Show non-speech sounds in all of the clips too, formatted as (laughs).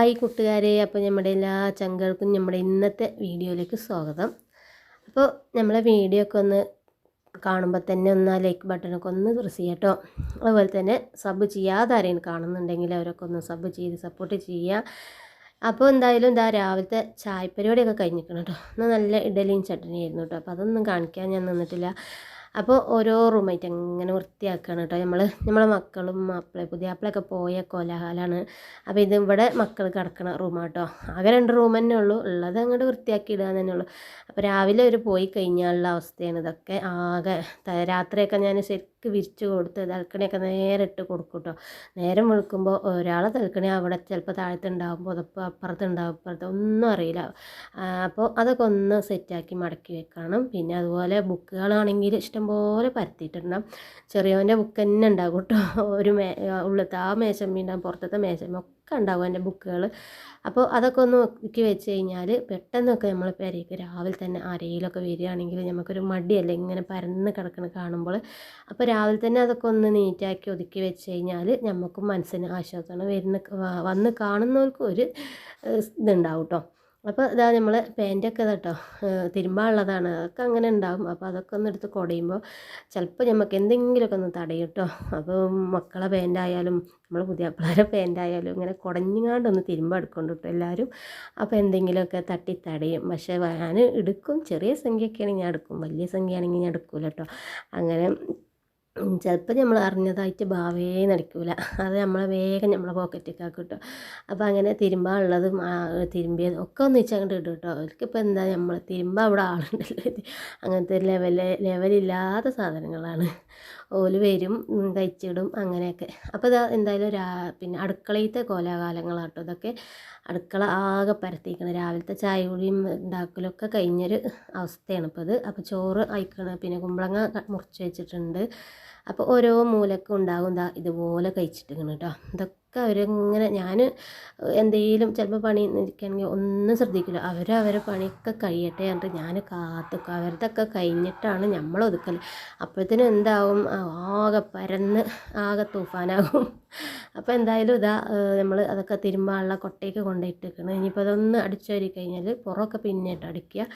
Hi കൂട്ടുകാരെ. അപ്പോൾ നമ്മുടെ എല്ലാ ചങ്കൾക്കും നമ്മുടെ ഇന്നത്തെ വീഡിയോയിലേക്ക് സ്വാഗതം. അപ്പോൾ നമ്മളെ വീഡിയോ ഒക്കെ ഒന്ന് കാണുമ്പോൾ തന്നെ ഒന്ന് ആ ലൈക്ക് ബട്ടണൊക്കെ ഒന്ന് പ്രസ് ചെയ്യട്ടോ അതുപോലെ തന്നെ സബ് ചെയ്യാതെ ആരെയും കാണുന്നുണ്ടെങ്കിൽ അവരൊക്കെ ഒന്ന് സബ് ചെയ്ത് സപ്പോർട്ട് ചെയ്യുക അപ്പോൾ എന്തായാലും എന്താ രാവിലത്തെ ചായപ്പരിപാടിയൊക്കെ കഴിഞ്ഞിരിക്കണം കേട്ടോ ഒന്ന് നല്ല ഇഡലിയും ചട്ടനിയായിരുന്നു കേട്ടോ അപ്പോൾ അതൊന്നും കാണിക്കാൻ ഞാൻ നിന്നിട്ടില്ല. അപ്പോൾ ഓരോ റൂമായിട്ട് അങ്ങനെ വൃത്തിയാക്കുകയാണ് കേട്ടോ നമ്മൾ നമ്മളെ മക്കളും മാപ്പിള പുതിയ ആപ്പിളൊക്കെ പോയ കോലാഹലമാണ് അപ്പോൾ ഇത് ഇവിടെ മക്കൾ കിടക്കണ റൂമാണ് കേട്ടോ ആകെ രണ്ട് റൂം തന്നെ ഉള്ളൂ. ഉള്ളത് അങ്ങോട്ട് വൃത്തിയാക്കി ഇടുക തന്നെ ഉള്ളൂ. അപ്പോൾ രാവിലെ ഒരു പോയി കഴിഞ്ഞാലുള്ള അവസ്ഥയാണ് ഇതൊക്കെ. ആകെ രാത്രിയൊക്കെ ഞാൻ ശരിക്ക് വിരിച്ച് കൊടുത്ത് തലക്കണിയൊക്കെ നേരെ ഇട്ട് കൊടുക്കും കേട്ടോ നേരം വെളുക്കുമ്പോൾ ഒരാളെ തലക്കണി അവിടെ ചിലപ്പോൾ താഴത്തുണ്ടാവും പുതപ്പ് അപ്പുറത്തുണ്ടാകും ഇപ്പുറത്ത് ഒന്നും അറിയില്ല. അപ്പോൾ അതൊക്കെ ഒന്ന് സെറ്റാക്കി മടക്കി വെക്കണം. പിന്നെ അതുപോലെ ബുക്കുകളാണെങ്കിൽ ഇഷ്ടംപോലെ പരത്തിയിട്ടുണ്ടാകും ചെറിയവന്റെ ബുക്ക് തന്നെ ഉണ്ടാകും കേട്ടോ ഒരു മേ ഉള്ളത്തെ ആ മേശമ്മ പുറത്തത്തെ മേശമ്മ ഒക്കെ ഉണ്ടാവും എന്റെ ബുക്കുകൾ. അപ്പോൾ അതൊക്കെ ഒന്ന് ഒക്കി വെച്ച് കഴിഞ്ഞാൽ പെട്ടെന്നൊക്കെ നമ്മൾ പെരയ്ക്ക് രാവിലെ തന്നെ അരയിലൊക്കെ വരികയാണെങ്കിൽ നമുക്കൊരു മടിയല്ലേ ഇങ്ങനെ പരന്ന് കിടക്കണ കാണുമ്പോൾ. അപ്പോൾ രാവിലെ തന്നെ അതൊക്കെ ഒന്ന് നീറ്റാക്കി ഒതുക്കി വെച്ച് കഴിഞ്ഞാൽ നമുക്കും മനസ്സിന് ആശ്വാസമാണ്. വരുന്ന വന്ന് കാണുന്നവർക്കും ഒരു ഇതുണ്ടാവും കേട്ടോ അപ്പോൾ ഇതാ നമ്മൾ പാന്റൊക്കെ കേട്ടോ തിരുമ്പാനുള്ളതാണ് അതൊക്കെ അങ്ങനെ ഉണ്ടാവും അപ്പോൾ അതൊക്കെ ഒന്ന് എടുത്ത് കുടയുമ്പോൾ ചിലപ്പോൾ നമുക്ക് എന്തെങ്കിലുമൊക്കെ ഒന്ന് തടയും കേട്ടോ അപ്പോൾ മക്കളെ പാന്റായാലും നമ്മൾ പുതിയ പിള്ളേരെ പാന്റായാലും ഇങ്ങനെ കുടഞ്ഞുങ്ങാണ്ടൊന്ന് തിരുമ്പ എടുക്കൊണ്ട് കേട്ടോ എല്ലാവരും അപ്പോൾ എന്തെങ്കിലുമൊക്കെ തട്ടി തടയും. പക്ഷേ ഞാൻ എടുക്കും. ചെറിയ സംഖ്യയൊക്കെ ആണെങ്കിൽ ഞാൻ എടുക്കും. വലിയ സംഖ്യ ആണെങ്കിൽ ഞാൻ എടുക്കില്ല കേട്ടോ അങ്ങനെ ചിലപ്പോൾ നമ്മൾ അറിഞ്ഞതായിട്ട് ഭാവേ നടിക്കൂല. (laughs) അത് നമ്മളെ വേഗം നമ്മളെ പോക്കറ്റൊക്കെ ആക്കും കേട്ടോ അപ്പോൾ അങ്ങനെ തിരുമ്പാനുള്ളതും ഉള്ളതും തിരുമ്പിയതും ഒക്കെ ഒന്ന് വെച്ച് അങ്ങോട്ട് ഇടും കേട്ടോ അവർക്കിപ്പോൾ എന്താ നമ്മൾ തിരുമ്പാൻ അവിടെ ആളുണ്ടല്ലോ അങ്ങനത്തെ ലെവൽ ലെവലില്ലാത്ത സാധനങ്ങളാണ്. ഓൽ വരും കഴിച്ചിടും അങ്ങനെയൊക്കെ. അപ്പോൾ ഇതാ എന്തായാലും രാ പിന്നെ അടുക്കളയിലത്തെ കോലാകാലങ്ങളാട്ടോ ഇതൊക്കെ അടുക്കള ആകെ പരത്തിക്കണം രാവിലത്തെ ചായ കുഴിയും ഉണ്ടാക്കലൊക്കെ കഴിഞ്ഞൊരു അവസ്ഥയാണ് ഇപ്പോൾ ഇത്. അപ്പോൾ ചോറ് അയക്കണം പിന്നെ കുമ്പളങ്ങ മുറിച്ച് വെച്ചിട്ടുണ്ട്. അപ്പോൾ ഓരോ മൂലക്കും ഉണ്ടാകും ദാ ഇതുപോലെ കഴിച്ചിട്ടിരിക്കണം കേട്ടോ ഇതൊക്കെ അവരിങ്ങനെ ഞാൻ എന്തെങ്കിലും ചിലപ്പോൾ പണി നിൽക്കുകയാണെങ്കിൽ ഒന്നും ശ്രദ്ധിക്കില്ല അവർ അവരെ പണിയൊക്കെ കഴിയട്ടെ എന്നിട്ട് ഞാൻ കാത്തുക്കും. അവരതൊക്കെ കഴിഞ്ഞിട്ടാണ് നമ്മൾ ഒതുക്കൽ അപ്പോഴത്തേനും എന്താവും? ആകെ പരന്ന് ആകെ തൂഫാനാകും. അപ്പോൾ എന്തായാലും ഇതാ നമ്മൾ അതൊക്കെ തിരുമ്പാനുള്ള കൊട്ടയൊക്കെ കൊണ്ടുപോയിട്ടിരിക്കണം. ഇനിയിപ്പോൾ അതൊന്ന് അടിച്ചു കഴിഞ്ഞാൽ പുറമൊക്കെ പിന്നിട്ട് അടിക്കുക.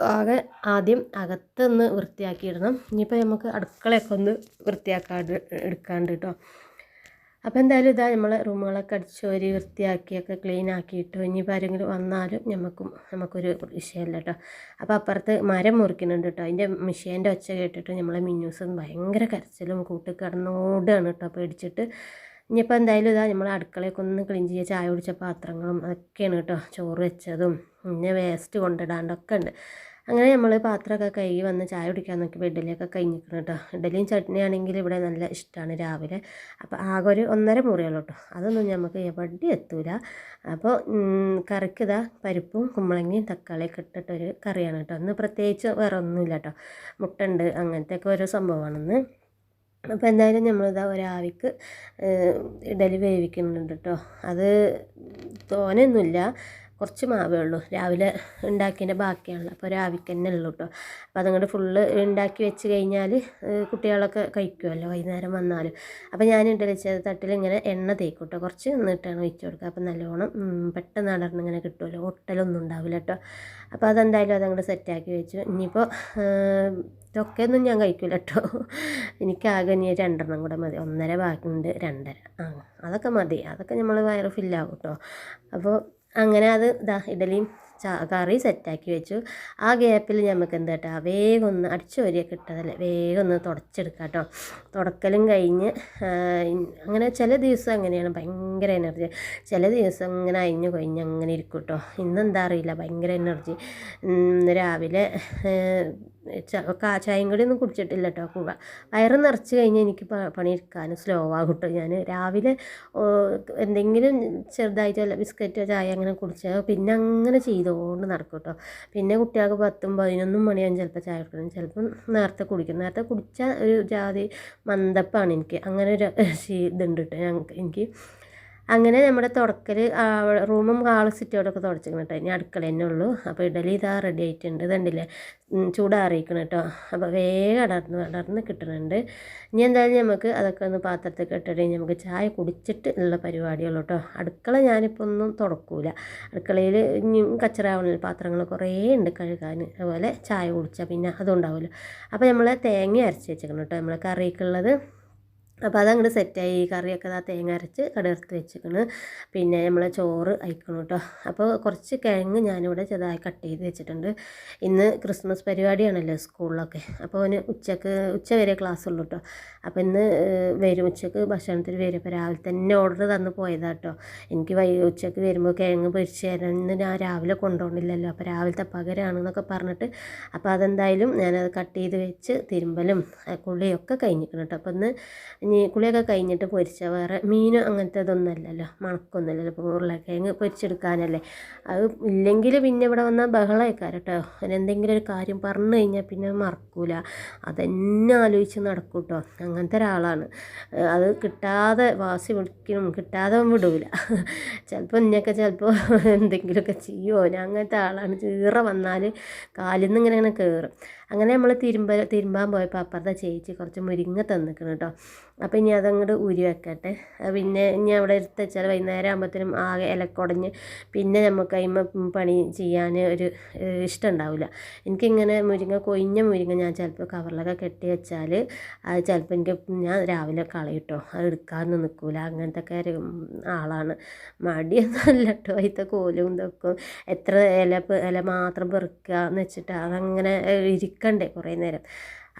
ആകെ ആദ്യം അകത്തൊന്ന് വൃത്തിയാക്കിയിടണം. ഇനിയിപ്പോൾ നമുക്ക് അടുക്കളയൊക്കെ ഒന്ന് വൃത്തിയാക്കാണ്ട് എടുക്കാണ്ട് കേട്ടോ അപ്പോൾ എന്തായാലും ഇതാ നമ്മൾ റൂമുകളൊക്കെ അടിച്ചോരി വൃത്തിയാക്കിയൊക്കെ ക്ലീൻ ആക്കിയിട്ടു. ഇനിയിപ്പോൾ ആരെങ്കിലും വന്നാലും നമുക്കും നമുക്കൊരു വിഷയമല്ല കേട്ടോ അപ്പോൾ അപ്പുറത്ത് മരം മുറിക്കുന്നുണ്ട് കേട്ടോ അതിന്റെ മിഷീന്റെ ഒച്ച കേട്ടിട്ട് നമ്മളെ മിന്നൂസ് ഭയങ്കര കരച്ചിലും കൂട്ടി കിടന്നോടുകയാണ് കേട്ടോ പേടിച്ചിട്ട് ഇനിയിപ്പോൾ എന്തായാലും ഇതാ നമ്മൾ അടുക്കളയൊക്കെ ഒന്ന് ക്ലീൻ ചെയ്യുക ചായ കുടിച്ച പാത്രങ്ങളും അതൊക്കെയാണ് കേട്ടോ ചോറ് വെച്ചതും. പിന്നെ വേസ്റ്റ് കൊണ്ടിടാണ്ടൊക്കെ ഉണ്ട്. അങ്ങനെ നമ്മൾ പാത്രമൊക്കെ കഴുകി വന്ന് ചായ കുടിക്കാൻ നോക്കി ഇഡലിയൊക്കെ കഴിഞ്ഞിരിക്കണം കേട്ടോ. ഇഡലിയും ചട്നി ആണെങ്കിൽ ഇവിടെ നല്ല ഇഷ്ടമാണ് രാവിലെ. അപ്പോൾ ആകെ ഒരു ഒന്നര മുറിയുള്ളൂ കേട്ടോ. അതൊന്നും നമുക്ക് എവിടെ എത്തൂല. അപ്പോൾ കറിക്കിതാ പരിപ്പും കുമ്പളങ്ങയും തക്കാളിയൊക്കെ ഇട്ടിട്ടൊരു കറിയാണ് കേട്ടോ. ഇന്ന് പ്രത്യേകിച്ച് വേറെ ഒന്നുമില്ല കേട്ടോ. മുട്ട ഉണ്ട് അങ്ങനത്തെ ഒക്കെ ഓരോ സംഭവമാണെന്ന് അപ്പോൾ എന്തായാലും നമ്മളിതാ ഒരാവിക്ക് ഇഡലി വേവിക്കുന്നുണ്ട് കേട്ടോ അത് തോനെയൊന്നുമില്ല. കുറച്ച് മാവേ ഉള്ളൂ. രാവിലെ ഉണ്ടാക്കിയതിന്റെ ബാക്കിയാണല്ലോ അപ്പോൾ രാവിലെ തന്നെ ഉള്ളൂ കേട്ടോ. അപ്പോൾ അതങ്ങോട്ട് ഫുള്ള് ഉണ്ടാക്കി വെച്ച് കഴിഞ്ഞാൽ കുട്ടികളൊക്കെ കഴിക്കുമല്ലോ വൈകുന്നേരം വന്നാലും. അപ്പോൾ ഞാൻ ഇഡലി വെച്ച തട്ടിൽ ഇങ്ങനെ എണ്ണ തേക്കും കേട്ടോ. കുറച്ച് നിന്നിട്ടാണ് വെച്ച് കൊടുക്കുക. അപ്പോൾ നല്ലോണം പെട്ടെന്ന് അടർന്ന് ഇങ്ങനെ കിട്ടുമല്ലോ. ഒട്ടലൊന്നും ഉണ്ടാവില്ല കേട്ടോ. അപ്പോൾ അതെന്തായാലും അതങ്ങോട്ട് സെറ്റാക്കി വെച്ചു. ഇനിയിപ്പോൾ ഇതൊക്കെ ഒന്നും ഞാൻ കഴിക്കില്ല കേട്ടോ. എനിക്കാകെ ഇനി രണ്ടെണ്ണം കൂടെ മതി. ഒന്നര ബാക്കിയുണ്ട് രണ്ടര. ആ അതൊക്കെ മതി. അതൊക്കെ നമ്മൾ വയറ് ഫില്ലാകും കേട്ടോ. അപ്പോൾ അങ്ങനെ അത് ഇതാ ഇഡലിയും കറി സെറ്റാക്കി വെച്ചു. ആ ഗ്യാപ്പിൽ നമുക്ക് എന്താ കേട്ടോ വേഗം ഒന്ന് അടിച്ചു വരിയൊക്കെ ഇട്ടതല്ലേ വേഗം ഒന്ന് തുടച്ചെടുക്കാം കേട്ടോ തുടക്കലും കഴിഞ്ഞ് അങ്ങനെ ചില ദിവസം അങ്ങനെയാണ് ഭയങ്കര എനർജി ചില ദിവസം ഇങ്ങനെ അഴിഞ്ഞു കൊഴിഞ്ഞ് അങ്ങനെ ഇരിക്കും കേട്ടോ ഇന്നെന്താ അറിയില്ല ഭയങ്കര എനർജി രാവിലെ ചായയും കൂടി ഒന്നും കുടിച്ചിട്ടില്ല കേട്ടോ കൂവ. വയറ് നിറച്ച് കഴിഞ്ഞാൽ എനിക്ക് പണിയെടുക്കാനും സ്ലോ ആകും കേട്ടോ ഞാൻ രാവിലെ എന്തെങ്കിലും ചെറുതായിട്ട് വല്ല ബിസ്ക്കറ്റോ ചായ അങ്ങനെ കുടിച്ചാൽ പിന്നെ അങ്ങനെ ചെയ്തുകൊണ്ട് നടക്കും കേട്ടോ പിന്നെ കുട്ടികൾക്ക് പത്തും പതിനൊന്നും മണിയാകും ചിലപ്പോൾ ചായ കുടിക്കണം ചിലപ്പം നേരത്തെ കുടിക്കും. നേരത്തെ കുടിച്ചാൽ ഒരു ജാതി മന്ദപ്പാണ് എനിക്ക്. അങ്ങനെ ഒരു ഇതുണ്ട് കേട്ടോ എനിക്ക് അങ്ങനെ നമ്മുടെ തുടക്കൽ റൂമും ഹാളും സിറ്റോടൊക്കെ തുടച്ചിക്കണം കേട്ടോ. ഇനി അടുക്കള തന്നെ ഉള്ളൂ. അപ്പോൾ ഇഡലി ഇതാ റെഡി ആയിട്ടുണ്ട്. ഇതുണ്ടല്ലേ ചൂടാറിയിക്കണം കേട്ടോ. അപ്പോൾ വേഗം അടർന്ന് അടർന്ന് കിട്ടുന്നുണ്ട് ഇനി എന്തായാലും നമുക്ക് അതൊക്കെ ഒന്ന് പാത്രത്തിൽ ഇട്ടിട്ട് നമുക്ക് ചായ കുടിച്ചിട്ട് ഉള്ള പരിപാടിയുള്ളൂ കേട്ടോ. അടുക്കള ഞാനിപ്പോൾ ഒന്നും തുടക്കൂല. അടുക്കളയിൽ ഇനിയും കച്ചറാവണല്ലോ പാത്രങ്ങൾ കുറേ ഉണ്ട് കഴുകാൻ. അതുപോലെ ചായ കുടിച്ചാൽ പിന്നെ അതുണ്ടാവില്ല അപ്പോൾ നമ്മൾ തേങ്ങ അരച്ച് വെച്ചേക്കണം കേട്ടോ. നമ്മൾ കറിക്കുള്ളത് അപ്പോൾ അതങ്ങോട്ട് സെറ്റായി. കറിയൊക്കെ ആ തേങ്ങ അരച്ച് കടുകർത്ത് വെച്ചിരിക്കുന്നു പിന്നെ നമ്മൾ ചോറ് അയക്കണം കേട്ടോ അപ്പോൾ കുറച്ച് കിഴങ്ങ് ഞാനിവിടെ ചെറുതായി കട്ട് ചെയ്ത് വെച്ചിട്ടുണ്ട്. ഇന്ന് ക്രിസ്മസ് പരിപാടിയാണല്ലോ സ്കൂളിലൊക്കെ. അപ്പോൾ അവന് ഉച്ചയ്ക്ക് ഉച്ച വരെ ക്ലാസ് ഉള്ളൂ കേട്ടോ അപ്പോൾ ഇന്ന് വരും. ഉച്ചയ്ക്ക് ഭക്ഷണത്തിന് വരും. അപ്പോൾ രാവിലെ തന്നെ ഓർഡർ തന്ന് പോയതാണ് കേട്ടോ എനിക്ക് വൈ ഉച്ചയ്ക്ക് വരുമ്പോൾ കിഴങ്ങ് പൊരിച്ച് തരാൻ ഇന്ന് ഞാൻ രാവിലെ കൊണ്ടുപോകണില്ലല്ലോ. അപ്പോൾ രാവിലത്തെ പകരമാണെന്നൊക്കെ പറഞ്ഞിട്ട് അപ്പോൾ അതെന്തായാലും ഞാനത് കട്ട് ചെയ്ത് വെച്ച് തിരുമ്പലും കുളിയൊക്കെ കഴിഞ്ഞിരിക്കണം കേട്ടോ അപ്പോൾ ഇന്ന് ഇനി കുളിയൊക്കെ കഴിഞ്ഞിട്ട് പൊരിച്ച വേറെ മീനും അങ്ങനത്തെ ഇതൊന്നുമല്ലല്ലോ മണക്കൊന്നുമല്ലല്ലോ. ഇപ്പോൾ ഉരുളക്കിഴങ്ങ് പൊരിച്ചെടുക്കാനല്ലേ. അത് ഇല്ലെങ്കിൽ പിന്നെ ഇവിടെ വന്നാൽ ബഹളമായിക്കാരം കേട്ടോ എന്തെങ്കിലും ഒരു കാര്യം പറഞ്ഞു കഴിഞ്ഞാൽ പിന്നെ മറക്കൂല. അതെന്നെ ആലോചിച്ച് നടക്കും കേട്ടോ അങ്ങനത്തെ ഒരാളാണ്. അത് കിട്ടാതെ വാസി വിളിക്കണം കിട്ടാതെ വിടൂല. ചിലപ്പോൾ ഇന്നൊക്കെ ചിലപ്പോൾ എന്തെങ്കിലുമൊക്കെ ചെയ്യുമോ ഞാൻ അങ്ങനത്തെ ആളാണ്. ചീറ വന്നാൽ കാലിൽ നിന്ന് ഇങ്ങനെ ഇങ്ങനെ കയറും അങ്ങനെ നമ്മൾ തിരുമ്പ തിരുമ്പാൻ പോയപ്പോൾ അപ്പുറത്തെ ചേച്ചി കുറച്ച് മുരിങ്ങ തന്നിക്കണം കേട്ടോ അപ്പോൾ ഇനി അതങ്ങോട്ട് ഊരി വെക്കട്ടെ. പിന്നെ ഇനി അവിടെ എടുത്ത് വെച്ചാൽ വൈകുന്നേരം ആകുമ്പോഴത്തേനും ആകെ ഇലക്കുടഞ്ഞ് പിന്നെ നമുക്ക് അതിമ പണി ചെയ്യാൻ ഒരു ഇഷ്ടം ഉണ്ടാവില്ല എനിക്കിങ്ങനെ മുരിങ്ങ കൊയിഞ്ഞ മുരിങ്ങ ഞാൻ ചിലപ്പോൾ കവറിലൊക്കെ കെട്ടി വെച്ചാൽ അത് ചിലപ്പോൾ എനിക്ക് ഞാൻ രാവിലെ കളയിട്ടോ. അത് എടുക്കാനൊന്നും നിൽക്കില്ല അങ്ങനത്തെ ഒക്കെ ഒരു ആളാണ്. മടിയൊന്നുമല്ല കേട്ടോ അതിന്റെ കോലും ഇതൊക്കെ. എത്ര ഇല ഇല മാത്രം പെറുക്കുക എന്ന് വെച്ചിട്ട് അതങ്ങനെ ഇരിക്കണ്ടേ കുറേ നേരം.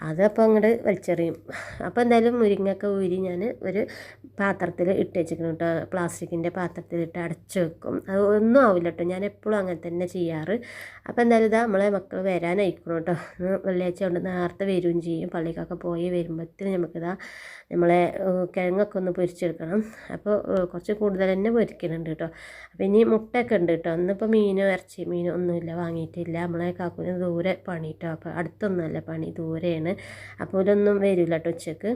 അതപ്പോൾ അങ്ങോട്ട് വലിച്ചെറിയും. അപ്പോൾ എന്തായാലും മുരിങ്ങയൊക്കെ ഊരി ഞാൻ ഒരു പാത്രത്തിൽ ഇട്ട് വെച്ചിരിക്കണം കേട്ടോ പ്ലാസ്റ്റിക്കിന്റെ പാത്രത്തിലിട്ട് അടച്ച് വെക്കും. അത് ഒന്നും ആവില്ല കേട്ടോ ഞാൻ എപ്പോഴും അങ്ങനെ തന്നെ ചെയ്യാറ്. അപ്പോൾ എന്തായാലും ഇതാ നമ്മളെ മക്കൾ വരാനായിരിക്കണം കേട്ടോ വെള്ളിയാഴ്ച കൊണ്ട് നേരത്തെ വരികയും ചെയ്യും. പള്ളിക്കൊക്കെ പോയി വരുമ്പോഴത്തേന് നമുക്കിതാ നമ്മളെ കിഴങ്ങൊക്കെ ഒന്ന് പൊരിച്ചെടുക്കണം. അപ്പോൾ കുറച്ച് കൂടുതൽ തന്നെ പൊരിക്കുന്നുണ്ട് കേട്ടോ അപ്പോൾ ഇനി മുട്ടയൊക്കെ ഉണ്ട് കേട്ടോ ഇന്നിപ്പോൾ മീനോ ഇറച്ചി മീനോ ഒന്നുമില്ല. വാങ്ങിയിട്ടില്ല. നമ്മളെ കാക്കുന്ന ദൂരെ പണി കേട്ടോ അപ്പോൾ അടുത്തൊന്നുമല്ല പണി. ദൂരെയാണ്. അപ്പോൾ ഇതൊന്നും വരില്ല കേട്ടോ ഉച്ചയ്ക്ക്.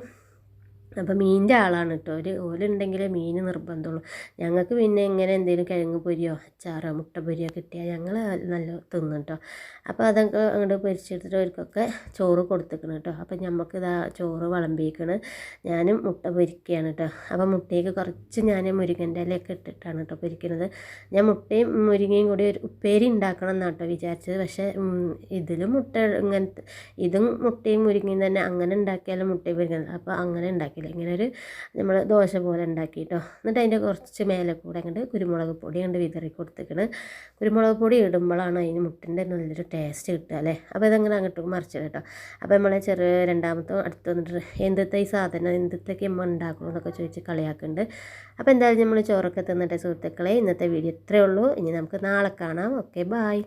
അപ്പോൾ മീനിന്റെ ആളാണ് കേട്ടോ ഒരു ഓലുണ്ടെങ്കിലേ മീൻ നിർബന്ധമുള്ളൂ ഞങ്ങൾക്ക് പിന്നെ ഇങ്ങനെ എന്തെങ്കിലും കിഴങ്ങ് പൊരിയോ അച്ചാറോ മുട്ട പൊരിയോ കിട്ടിയാൽ ഞങ്ങൾ നല്ല തിന്നും കേട്ടോ അപ്പോൾ അതൊക്കെ അങ്ങോട്ട് പൊരിച്ചെടുത്തിട്ട് അവർക്കൊക്കെ ചോറ് കൊടുത്തേക്കണം കേട്ടോ അപ്പം നമുക്ക് ഇതാ ചോറ് വിളമ്പിക്കണം. ഞാനും മുട്ട പൊരിക്കുകയാണ് കേട്ടോ അപ്പം മുട്ടയ്ക്ക് കുറച്ച് ഞാൻ മുരിങ്ങന്റെ ഇലയൊക്കെ ഇട്ടിട്ടാണ് കേട്ടോ പൊരിക്കുന്നത് ഞാൻ മുട്ടയും മുരിങ്ങയും കൂടി ഒരു ഉപ്പേരി ഉണ്ടാക്കണം എന്നാണ് കേട്ടോ വിചാരിച്ചത്. പക്ഷേ ഇതിലും മുട്ട ഇങ്ങനത്തെ ഇതും മുട്ടയും മുരിങ്ങയും തന്നെ അങ്ങനെ ഉണ്ടാക്കിയാലും മുട്ടയും പൊരിക്കുന്നത് അപ്പോൾ അങ്ങനെ ഉണ്ടാക്കി ഉണ്ടാക്കിയില്ല ഇങ്ങനെ ഒരു നമ്മൾ ദോശ പോലെ ഉണ്ടാക്കി കേട്ടോ എന്നിട്ട് അതിന്റെ കുറച്ച് മേലെ കൂടെ അങ്ങോട്ട് കുരുമുളക് പൊടി കണ്ട് വിതറി കൊടുത്തിക്കണ്. കുരുമുളക് പൊടി ഇടുമ്പോഴാണ് അതിന് മുട്ടിന്റെ നല്ലൊരു ടേസ്റ്റ് കിട്ടുക അല്ലേ? അപ്പോൾ ഇതങ്ങനെ അങ്ങോട്ട് മറിച്ചിടും കേട്ടോ. അപ്പോൾ നമ്മളെ ചെറിയ രണ്ടാമത്തെ അടുത്ത് വന്നിട്ട് എന്തത്തെ ഈ സാധനം എന്തത്തേക്ക് നമ്മൾ ഉണ്ടാക്കണം എന്നൊക്കെ ചോദിച്ച് കളിയാക്കുന്നുണ്ട് അപ്പോൾ എന്തായാലും നമ്മൾ ചോറൊക്കെ തിന്നിട്ട് സുഹൃത്തുക്കളെ ഇന്നത്തെ വീഡിയോ ഇത്രയേ ഉള്ളൂ. ഇനി നമുക്ക് നാളെ കാണാം. Okay bye